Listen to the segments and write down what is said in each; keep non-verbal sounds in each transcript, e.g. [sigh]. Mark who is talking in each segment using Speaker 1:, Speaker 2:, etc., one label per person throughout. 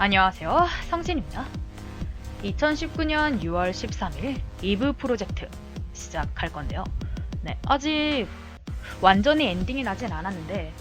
Speaker 1: 안녕하세요. 성진입니다. 2019년 6월 13일 이브 프로젝트 시작할 건데요. 네, 아직 완전히 엔딩이 나진 않았는데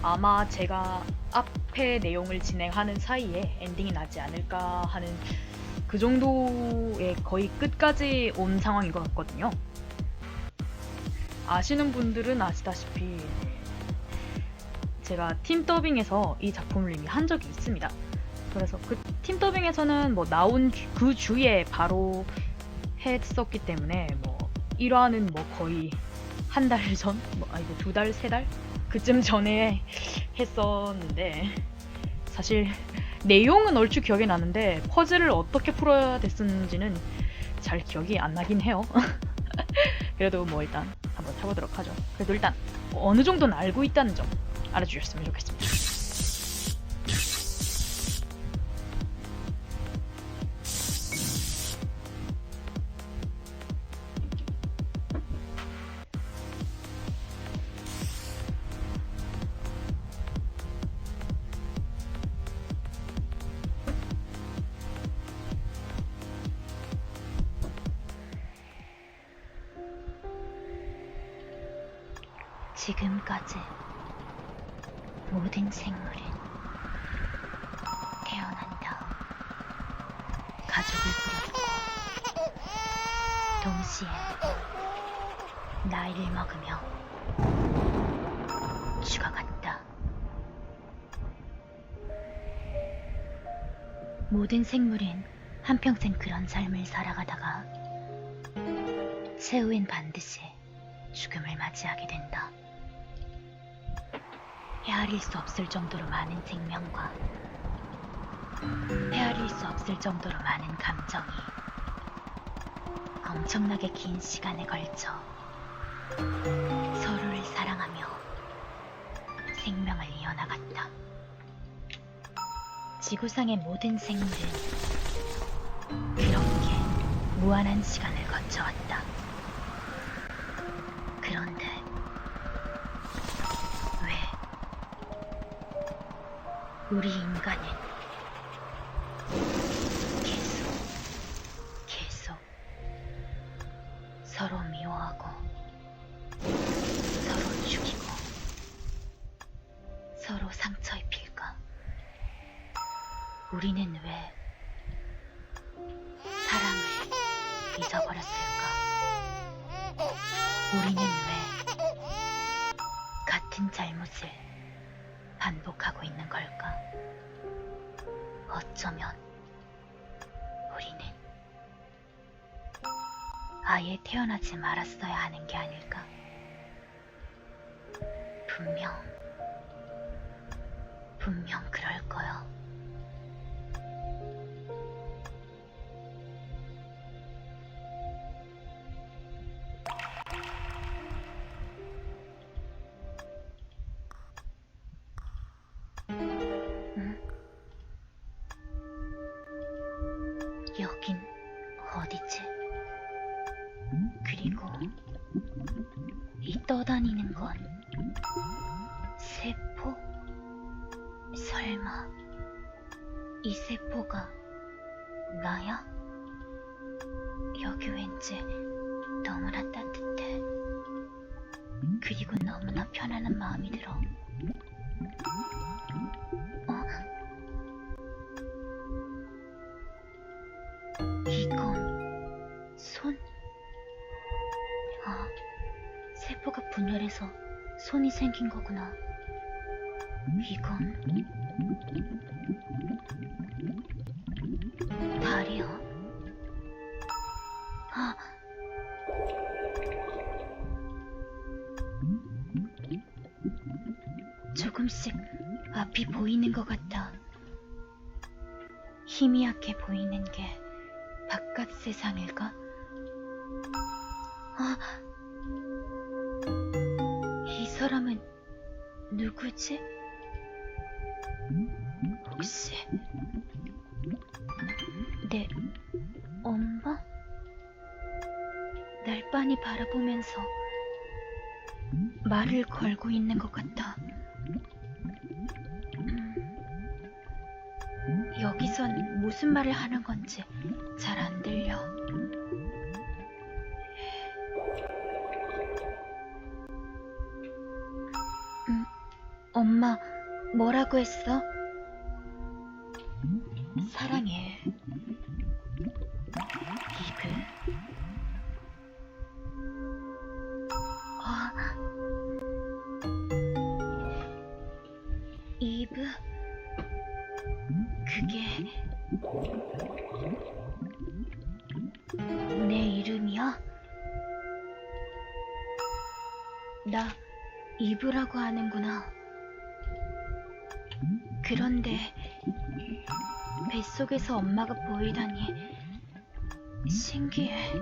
Speaker 1: 아마 제가 앞에 내용을 진행하는 사이에 엔딩이 나지 않을까 하는 그 정도의 거의 끝까지 온 상황인 것 같거든요. 아시는 분들은 아시다시피 제가 팀 더빙에서 이 작품을 이미 한 적이 있습니다. 그래서 그 팀 더빙에서는 뭐 나온 주- 그 주에 바로 했었기 때문에 뭐 1화는 뭐 거의 한 달 전, 뭐 아니고 두 달, 세 달? 그쯤 전에 했었는데 사실 내용은 얼추 기억이 나는데 퍼즐을 어떻게 풀어야 됐었는지는 잘 기억이 안 나긴 해요. [laughs] 그래도 뭐 일단 한번 해보도록 하죠. 그래도 일단 어느 정도는 알고 있다는 점 알아주셨으면 좋겠습니다.
Speaker 2: 지금까지 모든 생물은 태어난 다음 가족을 꾸렸고 동시에 나이를 먹으며 죽어간다. 모든 생물은 한평생 그런 삶을 살아가다가 최후엔 반드시 죽음을 맞이하게 된다. 헤아릴 수 없을 정도로 많은 생명과 헤아릴 수 없을 정도로 많은 감정이 엄청나게 긴 시간에 걸쳐 서로를 사랑하며 생명을 이어나갔다. 지구상의 모든 생물은 그렇게 무한한 시간을 거쳐왔다. 그런데 우리 인간은 계속 계속 서로 미워하고 서로 죽이고 서로 상처 입힐까? 우리는 왜 사랑을 잊어버렸을까? 우리는 왜 같은 잘못을 반복하고 있는 걸까? 어쩌면 우리는 아예 태어나지 말았어야 하는 게 아닐까? 분명, 분명 그럴 거야. 떠다니는 건 세포? 설마 이 세포가 나야? 여기 왠지 너무나 따뜻해. 그리고 너무나 편안한 마음이 들어. 어? 열해서 손이 생긴 거구나. 이건 다리야. 아, 조금씩 앞이 보이는 것 같아. 희미하게 보이는 게 바깥 세상일까? 아, 이 사람은 누구지? 혹시 내 엄마? 날 빤히 바라보면서 말을 걸고 있는 것 같아. 음, 여기선 무슨 말을 하는 건지 잘 안 들려. 엄마, 뭐라고 했어? 사랑해. 이브. 아. 이브. 그게 내 이름이야? 나 이브라고 하는구나. 그런데 뱃속에서 엄마가 보이다니 신기해.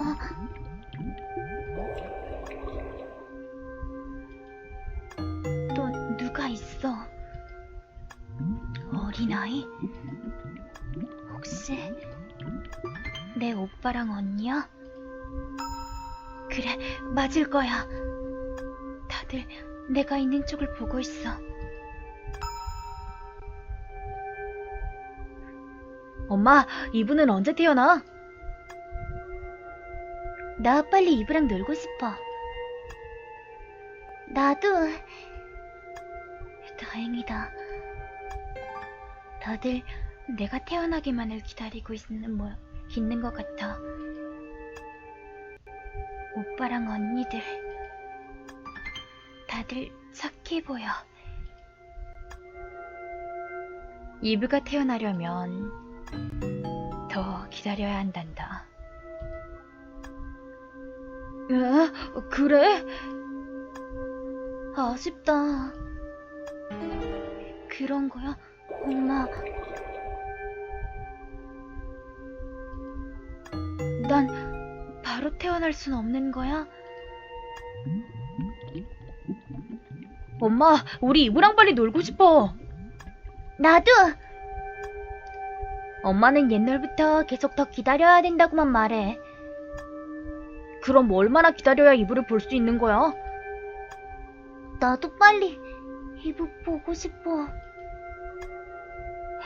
Speaker 2: 어? 또 누가 있어? 어린아이? 혹시 내 오빠랑 언니야? 그래, 맞을 거야. 다들 내가 있는 쪽을 보고 있어.
Speaker 3: 엄마, 이분은 언제 태어나?
Speaker 2: 나 빨리 이브랑 놀고 싶어. 나도. 다행이다. 다들 내가 태어나기만을 기다리고 있는 뭐 있는 것 같아. 오빠랑 언니들 다들 착해 보여.
Speaker 3: 이브가 태어나려면 더 기다려야 한단다. 에? 그래?
Speaker 2: 아쉽다. 그런 거야? 엄마. 난 바로 태어날 순 없는 거야?
Speaker 3: 엄마, 우리 이브랑 빨리 놀고 싶어.
Speaker 2: 나도!
Speaker 3: 엄마는 옛날부터 계속 더 기다려야 된다고만 말해. 그럼 뭐 얼마나 기다려야 이브를 볼 수 있는 거야?
Speaker 2: 나도 빨리 이브 보고 싶어.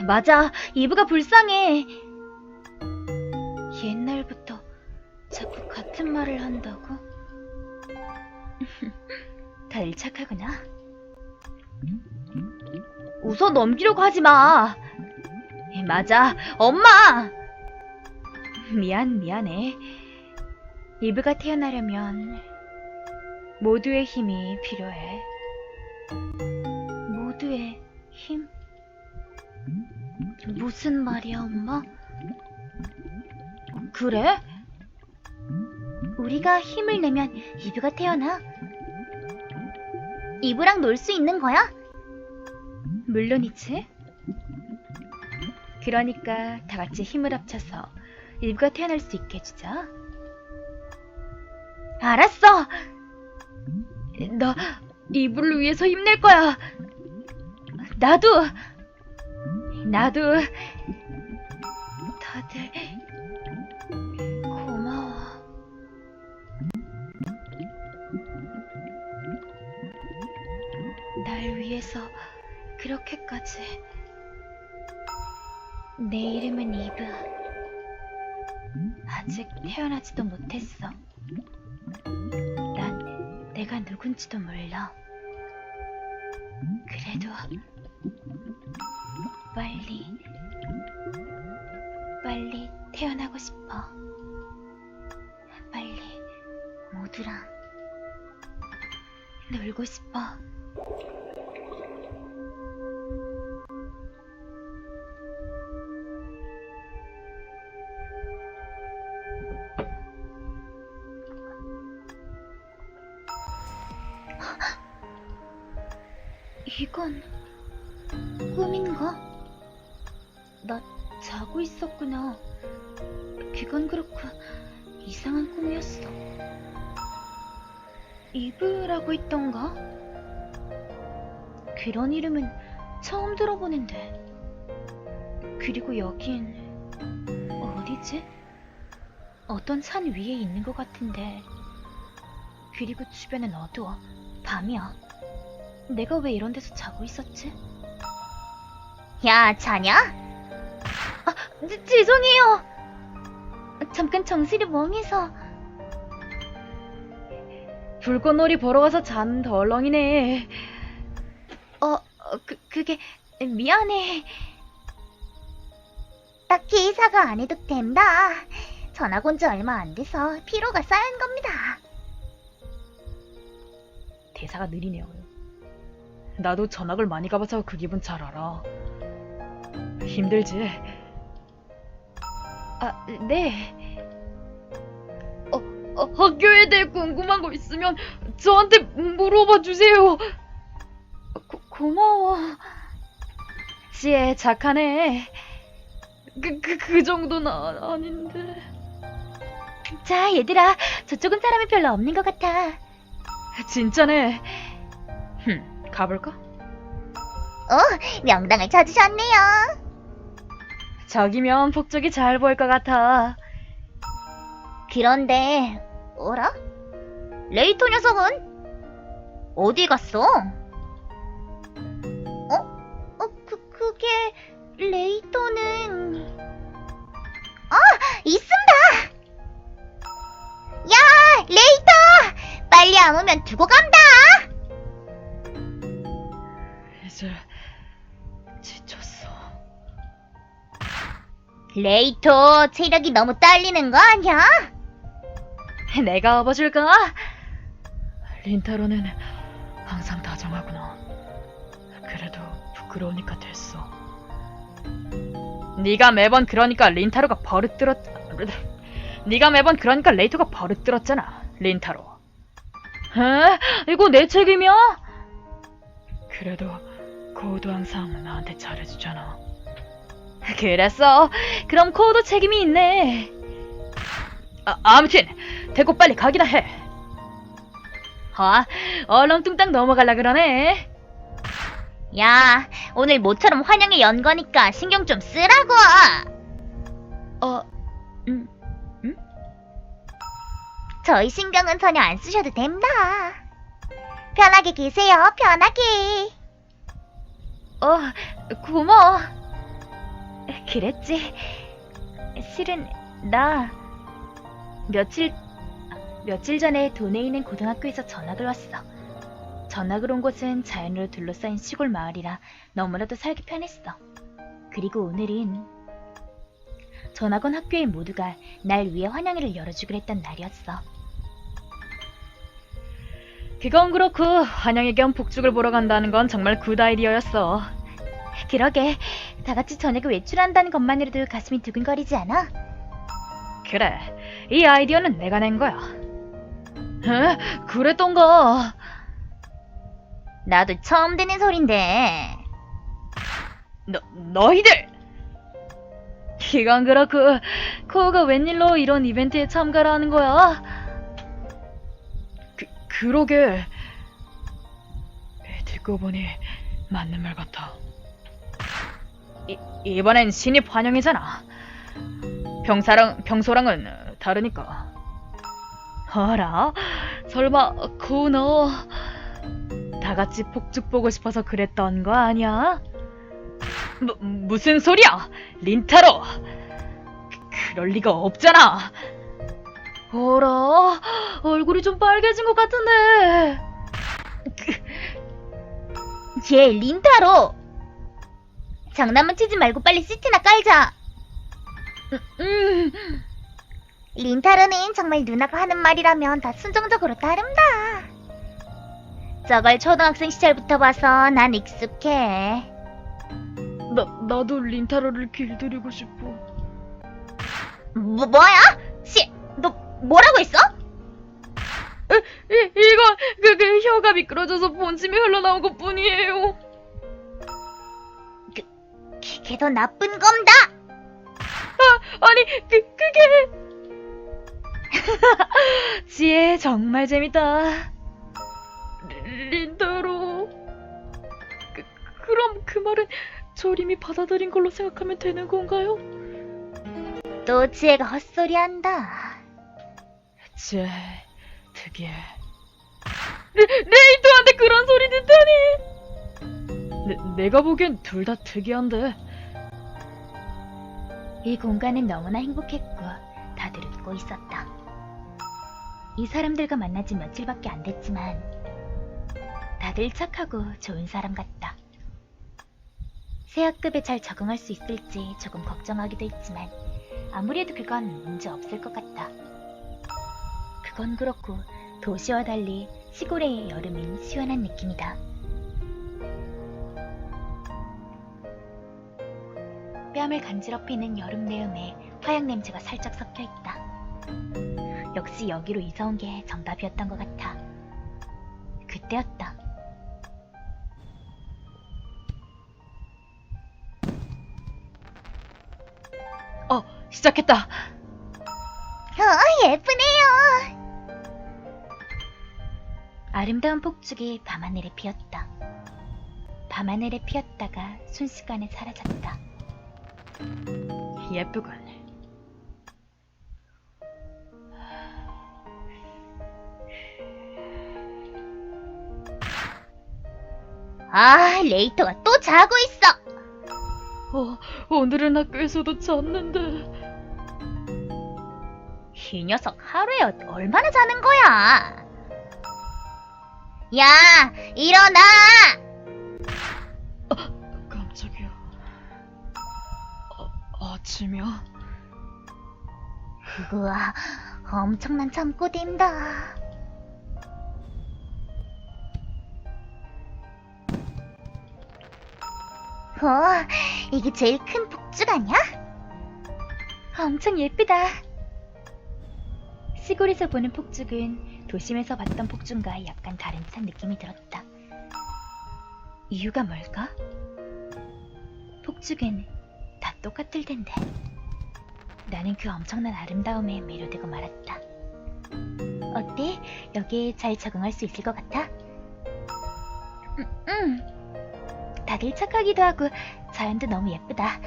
Speaker 3: 맞아, 이브가 불쌍해.
Speaker 2: 옛날부터 자꾸 같은 말을 한다고? [laughs]
Speaker 3: 다들 착하구나. 웃어 넘기려고 하지 마. 맞아, 엄마! 미안, 미안해. 이브가 태어나려면 모두의 힘이 필요해.
Speaker 2: 모두의 힘? 무슨 말이야, 엄마?
Speaker 3: 그래?
Speaker 2: 우리가 힘을 내면 이브가 태어나. 이브랑 놀 수 있는 거야?
Speaker 3: 물론이지. 그러니까 다 같이 힘을 합쳐서 이브가 태어날 수 있게 해주자. 알았어! 나 이브를 위해서 힘낼 거야! 나도! 나도!
Speaker 2: 다들 위해서 그렇게까지. 내 이름은 이브. 아직 태어나지도 못했어. 난 내가 누군지도 몰라. 그래도 빨리 빨리 태어나고 싶어. 빨리 모두랑 놀고 싶어. 이건 꿈인가? 나 자고 있었구나. 그건 그렇고 이상한 꿈이었어. 이브라고 했던가? 그런 이름은 처음 들어보는데. 그리고 여긴 어디지? 어떤 산 위에 있는 것 같은데. 그리고 주변은 어두워. 밤이야. 내가 왜 이런 데서 자고 있었지?
Speaker 4: 야, 자냐? 아, 지- 죄송해요. 잠깐 정신이 멍해서.
Speaker 2: 불꽃놀이 보러 가서 잔 덜렁이네.
Speaker 4: 어, 어, 그, 그게, 미안해. 딱히 사과 안 해도 된다. 전학 온 지 얼마 안 돼서 피로가 쌓인 겁니다.
Speaker 2: 대사가 느리네요. 나도 전학을 많이 가봐서 그 기분 잘 알아. 힘들지? 아, 네. 어, 어, 학교에 대해 궁금한 거 있으면 저한테 물어봐 주세요. 고, 고마워. 지혜 착하네. 그, 그, 그 정도는 아, 아닌데.
Speaker 4: 자, 얘들아. 저쪽은 사람이 별로 없는 것 같아.
Speaker 2: 진짜네. 흠, 가볼까?
Speaker 4: 명당을 찾으셨네요.
Speaker 2: 저기면 폭죽이 잘 보일 것 같아.
Speaker 4: 그런데, 어라? 레이토 녀석은? 어디 갔어? 어? 어, 그, 그게, 레이토는. 아! 있습니다! 야! 레이토! 빨리 안 오면 두고 간다!
Speaker 2: 이제 지쳤어.
Speaker 4: 레이토, 체력이 너무 딸리는 거 아니야?
Speaker 2: 내가 업어줄까? 린타로는 항상 다정하구나. 그래도 부끄러우니까 됐어. 네가 매번 그러니까 린타로가 버릇 들었. 네가 매번 그러니까 레이토가 버릇 들었잖아, 린타로. 에? 이거 내 책임이야? 그래도 코도 항상 나한테 잘해주잖아. 그랬어. 그럼 코도 책임이 있네. 아, 아무튼 대고 빨리 가기나 해. 아, 얼렁뚱땅 넘어갈라 그러네.
Speaker 4: 야, 오늘 모처럼 환영회 연 거니까 신경 좀 쓰라고!
Speaker 2: 어, 음,
Speaker 4: 저희 신경은 전혀 안 쓰셔도 됩니다. 편하게 계세요, 편하게.
Speaker 2: 어, 고마워. 그랬지. 실은 나 며칠 며칠 전에 도내에 있는 고등학교에서 전학을 왔어. 전학을 온 곳은 자연으로 둘러싸인 시골 마을이라 너무나도 살기 편했어. 그리고 오늘은 전학 온 학교의 모두가 날 위해 환영회를 열어주기로 했던 날이었어. 그건 그렇고 환영회 겸 북죽을 보러 간다는 건 정말 굿 아이디어였어.
Speaker 4: 그러게, 다 같이 저녁에 외출한다는 것만으로도 가슴이 두근거리지 않아?
Speaker 2: 그래, 이 아이디어는 내가 낸 거야. 에? 그랬던가.
Speaker 4: 나도 처음 듣는 소린데.
Speaker 2: 너, 너희들! 이건 그렇고, 코어가 웬일로 이런 이벤트에 참가를 하는 거야? 그, 그러게. 듣고 보니 맞는 말 같아. 이, 이번엔 신입 환영이잖아. 평사랑, 평소랑은 다르니까. 어라? 설마, 코너. 다 같이 폭죽 보고 싶어서 그랬던 거 아니야? 무, 무슨 소리야? 린타로! 그, 그럴 리가 없잖아! 어라, 얼굴이 좀 빨개진 것 같은데.
Speaker 4: 얘, 린타로! 장난만 치지 말고 빨리 시트나 깔자.
Speaker 2: 음,
Speaker 4: 린타르는 정말 누나가 하는 말이라면 다 순종적으로 따른다. 저걸 초등학생 시절부터 봐서 난 익숙해.
Speaker 2: 나, 나도 린타로를 길들이고 싶어.
Speaker 4: 뭐, 뭐야? 씨, 너 뭐라고 했어?
Speaker 2: 이, 이건, 그, 그, 혀가 미끄러져서 본침이 흘러나온 것 뿐이에요.
Speaker 4: 그게 더 나쁜 겁니다.
Speaker 2: 아니, 그, 그게. [laughs] 지혜, 정말 재밌다. 리- 린타로. 그, 그럼 그 말은 저림이 받아들인 걸로 생각하면 되는 건가요?
Speaker 4: 또 지혜가 헛소리한다.
Speaker 2: 쟤, 특이해. 레, 레이토한테 그런 소리 듣다니!
Speaker 4: 내, 내가 보기엔 둘 다 특이한데.
Speaker 2: 이 공간은 너무나 행복했고 다들 웃고 있었다. 이 사람들과 만난 지 며칠밖에 안 됐지만 다들 착하고 좋은 사람 같다. 새 학급에 잘 적응할 수 있을지 조금 걱정하기도 했지만 아무래도 그건 문제 없을 것 같다. 그건 그렇고 도시와 달리 시골의 여름인 시원한 느낌이다. 뺨을 간지럽히는 여름 내음에 화약 냄새가 살짝 섞여 있다. 역시 여기로 이사 온 게 정답이었던 것 같아. 그때였다.
Speaker 4: 어, 시작했다.
Speaker 2: 어, 예쁘네요. 아름다운 폭죽이 밤하늘에 피었다. 밤하늘에 피었다가 순식간에 사라졌다.
Speaker 4: 예쁘군.
Speaker 2: 아, 레이터가 또 자고 있어.
Speaker 4: 어, 오늘은 학교에서도 잤는데.
Speaker 2: 이 녀석 하루에 어- 얼마나 자는 거야? 야, 일어나!
Speaker 4: 깜짝이야. 아, 아침이야?
Speaker 2: 우와, 엄청난 잠꼬대입니다. 어, 이게 제일 큰 폭죽 아니야? 엄청 예쁘다. 시골에서 보는 폭죽은 도심에서 봤던 폭죽과 약간 다른 듯한 느낌이 들었다. 이유가 뭘까? 폭죽은 다 똑같을 텐데. 나는 그 엄청난 아름다움에 매료되고 말았다. 어때? 여기에 잘 적응할 수 있을 것 같아? 음, 음. 다들 착하기도 하고 자연도 너무 예쁘다.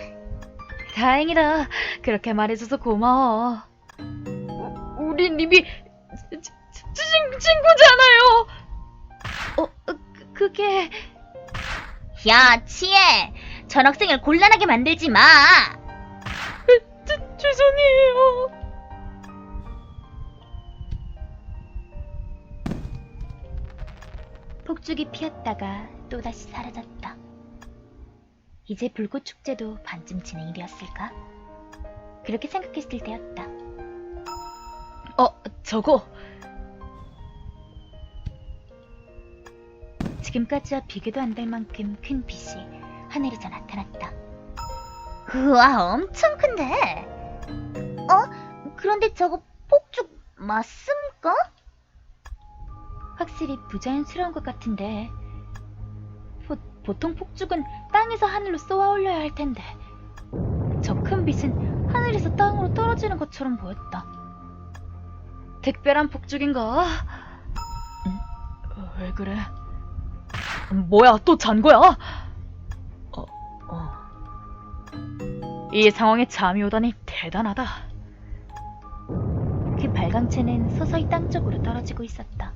Speaker 4: 다행이다. 그렇게 말해줘서 고마워. 우- 우린 치- 친, 친구잖아요. 어, 어, 그- 그게
Speaker 2: 야, 치에! 전 학생을 곤란하게 만들지 마!
Speaker 4: 죄, 죄송해요.
Speaker 2: 폭죽이 피었다가 또다시 사라졌다. 이제 불꽃 축제도 반쯤 진행이 되었을까? 그렇게 생각했을 때였다.
Speaker 4: 어, 저거
Speaker 2: 지금까지와 비교도 안 될 만큼 큰 빛이 하늘에서 나타났다. 우와, 엄청 큰데? 어? 그런데 저거 폭죽 맞습니까? 확실히 부자연스러운 것 같은데. 보, 보통 폭죽은 땅에서 하늘로 쏘아 올려야 할 텐데. 저 큰 빛은 하늘에서 땅으로 떨어지는 것처럼 보였다.
Speaker 4: 특별한 폭죽인가? 응? 어, 왜 그래? 뭐야, 또 잔 거야? 어, 어. 이 상황에 잠이 오다니 대단하다.
Speaker 2: 그 발광체는 서서히 땅 쪽으로 떨어지고 있었다.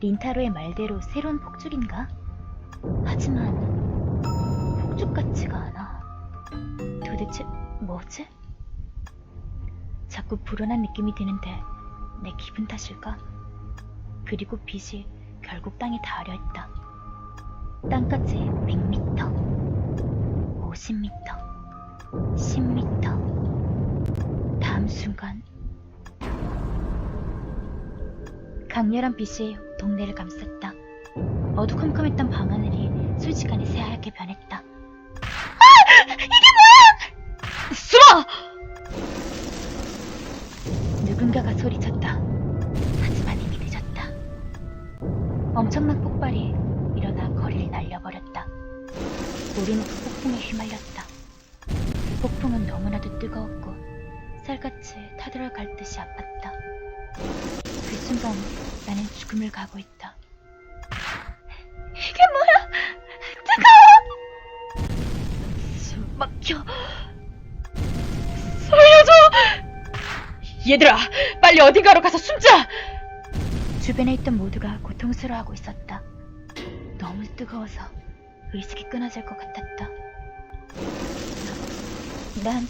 Speaker 2: 린타로의 말대로 새로운 폭죽인가? 하지만 폭죽 같지가 않아. 도대체 뭐지? 자꾸 불안한 느낌이 드는데 내 기분 탓일까? 그리고 빛이 결국 땅에 닿으려 했다. 땅까지 100m, 50m, 10m. 다음 순간 강렬한 빛이 동네를 감쌌다. 어두컴컴했던 방하늘이 순식간에 새하얗게 변했다. 아!
Speaker 4: 숨어!
Speaker 2: 누군가가 소리쳤다. 하지만 이미 늦었다. 엄청난 폭발이 우리는 그 폭풍에 휘말렸다. 그 폭풍은 너무나도 뜨거웠고 쌀같이 타들어갈 듯이 아팠다. 그 순간 나는 죽음을 가고 있다. 이게 뭐야? 뜨거워!
Speaker 4: 숨 막혀. 살려줘! 얘들아, 빨리 어딘가로 가서 숨자!
Speaker 2: 주변에 있던 모두가 고통스러워하고 있었다. 너무 뜨거워서 의식이 끊어질 것 같았다. 난